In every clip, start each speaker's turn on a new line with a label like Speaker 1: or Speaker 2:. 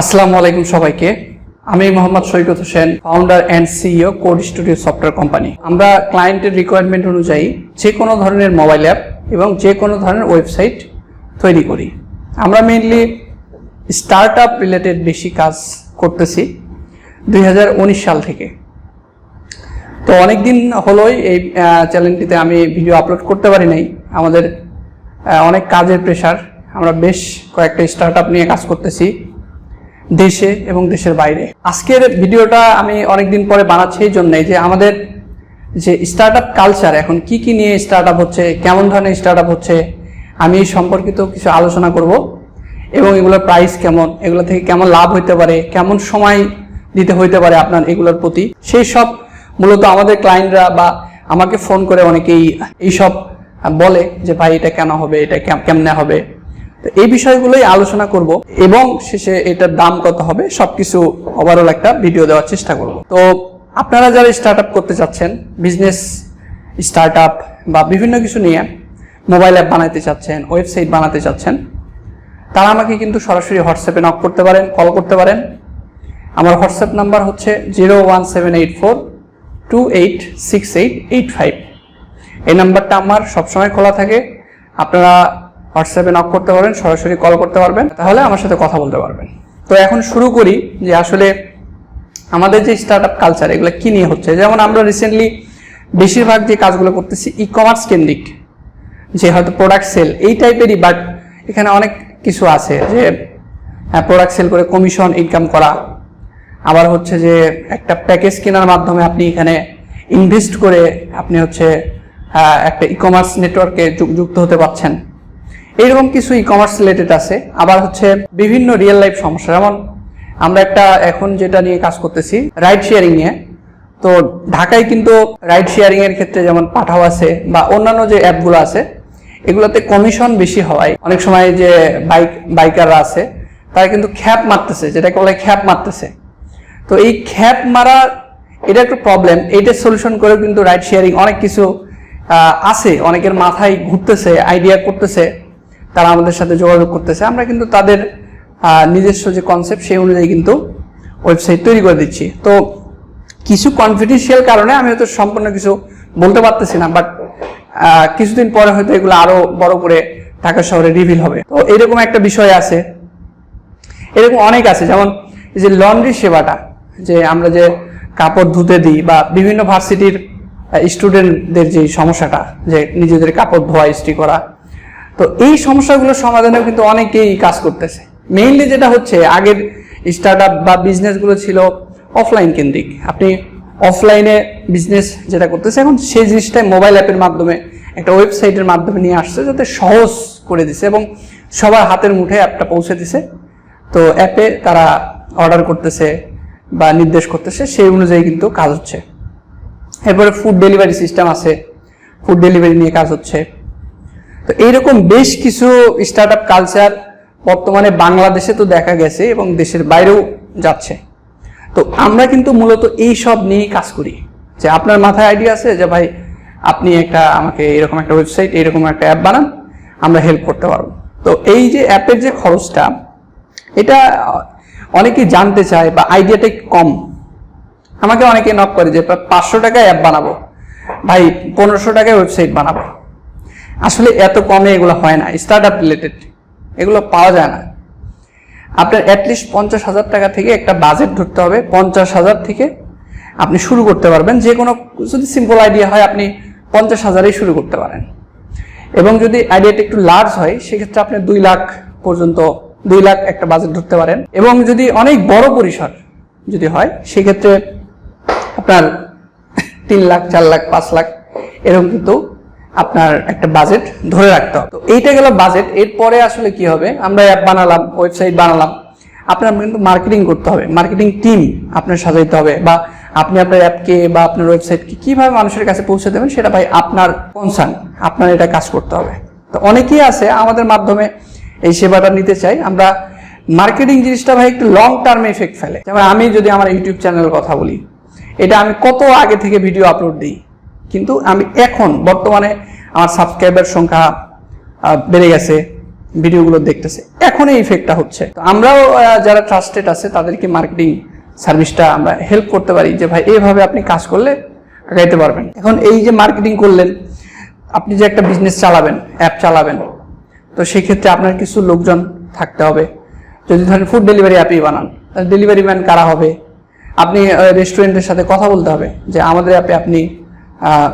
Speaker 1: আসসালামু আলাইকুম সবাইকে। আমি Mohammad Saikat Hossain founder and CEO code studio software company আমরা ক্লায়েন্টের রিকোয়ারমেন্ট অনুযায়ী যে কোনো ধরনের মোবাইল অ্যাপ এবং যে কোনো ধরনের ওয়েবসাইট তৈরি করি। আমরা মেইনলি স্টার্ট আপ রিলেটেড বেশি কাজ করতেছি দুই হাজার উনিশ সাল থেকে। তো অনেক দিন হলোই এই চ্যানেলটিতে আমি ভিডিও আপলোড করতে পারি নাই। আমাদের অনেক কাজের প্রেশার আমরা বেশ কয়েকটা স্টার্ট নিয়ে কাজ করতেছি। দেশে এবং দেশের বাইরে। আজকের ভিডিওটা আমি অনেকদিন পরে বানাচ্ছি, এই জন্যই যে আমাদের যে স্টার্ট আপ কালচার এখন কি কি নিয়ে স্টার্ট আপ হচ্ছে, কেমন ধরনের স্টার্ট আপ হচ্ছে, আমি এই সম্পর্কিত কিছু আলোচনা করব এবং এগুলোর প্রাইস কেমন, এগুলো থেকে কেমন লাভ হইতে পারে, কেমন সময় দিতে হইতে পারে আপনার এগুলোর প্রতি। সেই সব মূলত আমাদের ক্লায়েন্টরা বা আমাকে ফোন করে অনেকেই এইসব বলে যে, ভাই, এটা কেন হবে, এটা কেমনে হবে? তো এই বিষয়গুলোই আলোচনা করব এবং শেষে এটার দাম কত হবে সবকিছু ওভারঅল একটা ভিডিও দেওয়ার চেষ্টা করব। তো আপনারা যারা স্টার্ট আপ করতে চাচ্ছেন বিজনেস স্টার্ট আপ বা বিভিন্ন কিছু নিয়ে মোবাইল অ্যাপ বানাতে চাচ্ছেন ওয়েবসাইট বানাতে চাচ্ছেন, তারা আমাকে কিন্তু সরাসরি হোয়াটসঅ্যাপে নক করতে পারেন কল করতে পারেন। আমার হোয়াটসঅ্যাপ নাম্বার হচ্ছে zero one seven eight four two eight six eight eight five এই নাম্বারটা আমার সবসময় খোলা থাকে। আপনারা হোয়াটসঅ্যাপে নক করতে পারবেন, সরাসরি কল করতে পারবেন, তাহলে আমার সাথে কথা বলতে পারবেন। তো এখন শুরু করি যে আসলে আমাদের যে স্টার্ট আপ কালচার এগুলো কি নিয়ে হচ্ছে? যেমন আমরা রিসেন্টলি বেশিরভাগ যে কাজগুলো করতেছি ই কমার্স কেন্দ্রিক, যে হয়তো প্রোডাক্ট সেল এই টাইপেরই বাট এখানে অনেক কিছু আছে যে হ্যাঁ প্রোডাক্ট সেল করে কমিশন ইনকাম করা, আবার হচ্ছে যে একটা প্যাকেজ কেনার মাধ্যমে আপনি এখানে ইনভেস্ট করে আপনি হচ্ছে একটা ই কমার্স নেটওয়ার্কে যুক্ত হতে পারছেন। এইরকম কিছু ই কমার্স রিলেটেড আছে, আবার হচ্ছে বিভিন্ন রিয়েল লাইফ সমস্যা। যেমন আমরা একটা এখন যেটা নিয়ে কাজ করতেছি রাইড শেয়ারিং নিয়ে। তো ঢাকায় কিন্তু রাইড শেয়ারিং এর ক্ষেত্রে যেমন পাঠাও আছে বা অন্যান্য যে অ্যাপগুলো আছে, এগুলোতে কমিশন বেশি হওয়ায় অনেক সময় যে বাইক বাইকাররা আছে, তারা কিন্তু খ্যাপ মারতেছে, যেটাকে বলে খ্যাপ মারতেছে। তো এই খ্যাপ মারা, এটা একটু প্রবলেম এইটার সলিউশন করে কিন্তু রাইড শেয়ারিং অনেক কিছু আছে। অনেকের মাথায় ঘুরতেছে আইডিয়া করতেছে। তারা আমাদের সাথে যোগাযোগ করতেছে। আমরা কিন্তু তাদের নিজস্ব যে কনসেপ্ট সেই অনুযায়ী কিন্তু ওয়েবসাইট তৈরি করে দিচ্ছি। তো কিছু কনফিডেন্সিয়াল কারণে আমি হয়তো সম্পূর্ণ কিছু বলতে পারতেছি না বাট কিছুদিন পরে হয়তো এগুলো আরও বড় করে ঢাকা শহরে রিভিল হবে। তো এরকম একটা বিষয় আছে। এরকম অনেক আছে, যেমন যে লন্ড্রি সেবাটা, যে আমরা যে কাপড় ধুতে দিই বা বিভিন্ন ভার্সিটির স্টুডেন্টদের যে সমস্যাটা, যে নিজেদের কাপড় ধোয়া, ইস্ত্রি করা তো এই সমস্যাগুলোর সমাধানেও কিন্তু অনেকেই কাজ করতেছে। মেইনলি যেটা হচ্ছে, আগের স্টার্ট আপ বা বিজনেসগুলো ছিল অফলাইন কেন্দ্রিক। আপনি অফলাইনে বিজনেস যেটা করতেছে, এখন সেই জিনিসটাই মোবাইল অ্যাপের মাধ্যমে, একটা ওয়েবসাইটের মাধ্যমে নিয়ে আসছে, যাতে সহজ করে দিছে এবং সবার হাতের মুঠে অ্যাপটা পৌঁছে দিছে। তো অ্যাপে তারা অর্ডার করতেছে বা নির্দেশ করতেছে, সেই অনুযায়ী কিন্তু কাজ হচ্ছে। এরপরে ফুড ডেলিভারি সিস্টেম আছে। ফুড ডেলিভারি নিয়ে কাজ হচ্ছে। তো এইরকম বেশ কিছু স্টার্ট আপ কালচার বর্তমানে বাংলাদেশে তো দেখা গেছে এবং দেশের বাইরেও যাচ্ছে। তো আমরা কিন্তু মূলত এই সব নিয়েই কাজ করি। যে আপনার মাথায় আইডিয়া আছে যে, ভাই, আপনি একটা আমাকে এরকম একটা ওয়েবসাইট এরকম একটা অ্যাপ বানান, আমরা হেল্প করতে পারব। তো এই যে অ্যাপের যে খরচটা, এটা অনেকেই জানতে চায় বা আইডিয়াটা কম। আমাকে অনেকে নক করে যে, পাঁচশো টাকায় অ্যাপ বানাবো, ভাই, পনেরোশো টাকায় ওয়েবসাইট বানাবো। আসলে এত কমে এগুলো হয় না স্টার্ট আপ রিলেটেড এগুলো পাওয়া যায় না। আপনার অ্যাটলিস্ট পঞ্চাশ হাজার টাকা থেকে একটা বাজেট ধরতে হবে, পঞ্চাশ হাজার থেকে আপনি শুরু করতে পারবেন। যে কোনো, যদি সিম্পল আইডিয়া হয়, আপনি পঞ্চাশ হাজারেই শুরু করতে পারেন। এবং যদি আইডিয়াটা একটু লার্জ হয়, সেক্ষেত্রে আপনি দুই লাখ পর্যন্ত, দুই লাখ একটা বাজেট ধরতে পারেন। এবং যদি অনেক বড় পরিসর যদি হয়, সেক্ষেত্রে আপনার তিন লাখ, চার লাখ, পাঁচ লাখ, এরকম কিন্তু আপনার একটা বাজেট ধরে রাখতে হবে। তো এইটা গেল বাজেট এরপরে আসলে কি হবে? আমরা অ্যাপ বানালাম ওয়েবসাইট বানালাম। আপনার কিন্তু মার্কেটিং করতে হবে মার্কেটিং টিম আপনার সাজাইতে হবে বা আপনি আপনার অ্যাপকে বা আপনার ওয়েবসাইটকে কীভাবে মানুষের কাছে পৌঁছে দেবেন সেটা ভাই আপনার কনসার্ন আপনার এটা কাজ করতে হবে। তো অনেকেই আছে আমাদের মাধ্যমে এই সেবাটা নিতে চাই আমরা মার্কেটিং জিনিসটা ভাই একটু লং টার্মে এফেক্ট ফেলে। যেমন আমি যদি আমার ইউটিউব চ্যানেলের কথা বলি, এটা আমি কত আগে থেকে ভিডিও আপলোড দিই? কিন্তু আমি এখন বর্তমানে আমার সাবস্ক্রাইবার সংখ্যা বেড়ে গেছে, ভিডিওগুলো দেখতেছে। এখন এই ইফেক্টটা হচ্ছে। তো আমরাও যারা ট্রাস্টেড আছে, তাদেরকে মার্কেটিং সার্ভিসটা আমরা হেল্প করতে পারি যে, ভাই এইভাবে আপনি কাজ করলে আগাইতে পারবেন। এখন এই যে মার্কেটিং করলেন, আপনি যে একটা বিজনেস চালাবেন অ্যাপ চালাবেন, তো সেই ক্ষেত্রে আপনার কিছু লোকজন থাকতে হবে। যদি ধরেন ফুড ডেলিভারি অ্যাপই বানান ডেলিভারি ম্যান কারা হবে? আপনি রেস্টুরেন্টের সাথে কথা বলতে হবে যে, আমাদের অ্যাপে আপনি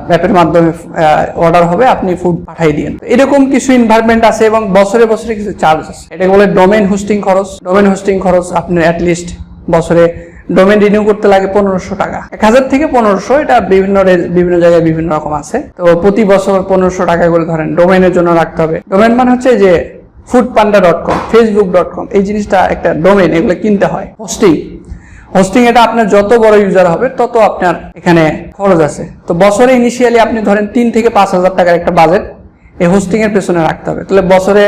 Speaker 1: অ্যাপের মাধ্যমে অর্ডার হবে, আপনি ফুড পাঠিয়ে দিন এরকম কিছু ইনভারমেন্ট আছে এবং বছরে বছরে কিছু চার্জ আছে। এটাকে বলে ডোমেন হোস্টিং খরচ। ডোমেন হোস্টিং খরচ আপনার অ্যাটলিস্ট বছরে ডোমেন রিনিউ করতে লাগে পনেরোশো টাকা। এক হাজার থেকে পনেরোশো, এটা বিভিন্ন বিভিন্ন জায়গায় বিভিন্ন রকম আছে। তো প্রতি বছর পনেরোশো টাকা করে ধরেন ডোমেনের জন্য রাখতে হবে। ডোমেন মানে হচ্ছে যে Foodpanda dot com Facebook dot com এই জিনিসটা একটা ডোমেন এগুলো কিনতে হয়। হোস্টিং হোস্টিং এটা আপনার যত বড় ইউজার হবে, তত আপনার এখানে খরচ আছে। তো বছরে ইনিশিয়ালি আপনি ধরেন তিন থেকে পাঁচ হাজার টাকার একটা বাজেট এই হোস্টিং এর পেছনে রাখতে হবে। তাহলে বছরে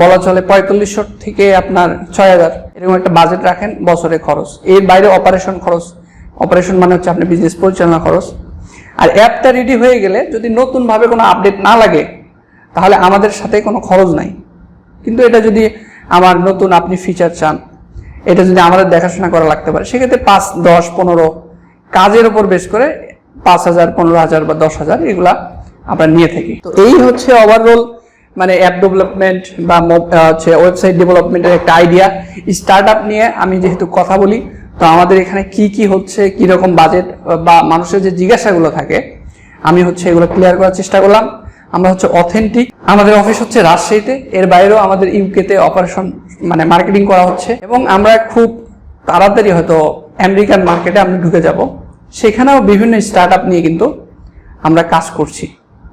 Speaker 1: বলা চলে পঁয়তাল্লিশশো থেকে আপনার ছয় হাজার এরকম একটা বাজেট রাখেন বছরে খরচ। এর বাইরে অপারেশন খরচ। অপারেশন মানে হচ্ছে আপনি বিজনেস পরিচালনা খরচ। আর অ্যাপটা রেডি হয়ে গেলে যদি নতুনভাবে কোনো আপডেট না লাগে, তাহলে আমাদের সাথে কোনো খরচ নাই। কিন্তু এটা যদি আমার নতুন আপনি ফিচার চান এটা যদি আমাদের দেখাশোনা করা লাগতে পারে, সেক্ষেত্রে পাঁচ, দশ, পনেরো কাজের উপর বেশ করে পাঁচ হাজার, পনেরো হাজার বা দশ হাজার এগুলা আমরা নিয়ে থাকি। তো এই হচ্ছে ওভারঅল মানে অ্যাপ ডেভেলপমেন্ট বা হচ্ছে ওয়েবসাইট ডেভেলপমেন্টের একটা আইডিয়া স্টার্ট আপ নিয়ে আমি যেহেতু কথা বলি, তো আমাদের এখানে কি কি হচ্ছে কি রকম বাজেট বা মানুষের যে জিজ্ঞাসাগুলো থাকে, আমি হচ্ছে এগুলো ক্লিয়ার করার চেষ্টা করলাম। আমরা হচ্ছে অথেন্টিক আমাদের অফিস হচ্ছে রাজশাহীতে, এর বাইরেও আমাদের ইউকেতে অপারেশন মানে মার্কেটিং করা হচ্ছে। এবং আমরা খুব তাড়াতাড়ি হয়তো আমেরিকান মার্কেটে আমরা ঢুকে যাব। সেখানেও বিভিন্ন স্টার্ট নিয়ে কিন্তু আমরা কাজ করছি।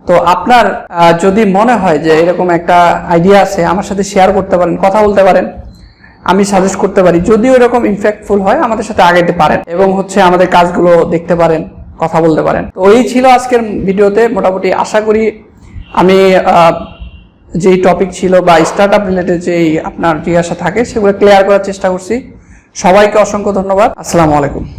Speaker 1: তো আপনার যদি মনে হয় যে এরকম একটা আইডিয়া আছে, আমার সাথে শেয়ার করতে পারেন, কথা বলতে পারেন, আমি সাজেস্ট করতে পারি। যদিও এরকম ইনফ্যাক্টফুল হয়, আমাদের সাথে আগাইতে পারেন এবং হচ্ছে আমাদের কাজগুলো দেখতে পারেন, কথা বলতে পারেন। তো এই ছিল আজকের ভিডিওতে। মোটামুটি আশা করি আমি যেই টপিক ছিল বা স্টার্ট আপ রিলেটেড যেই আপনার জিজ্ঞাসা থাকে, সেগুলো ক্লিয়ার করার চেষ্টা করছি। সবাইকে অসংখ্য ধন্যবাদ। আসসালামু আলাইকুম।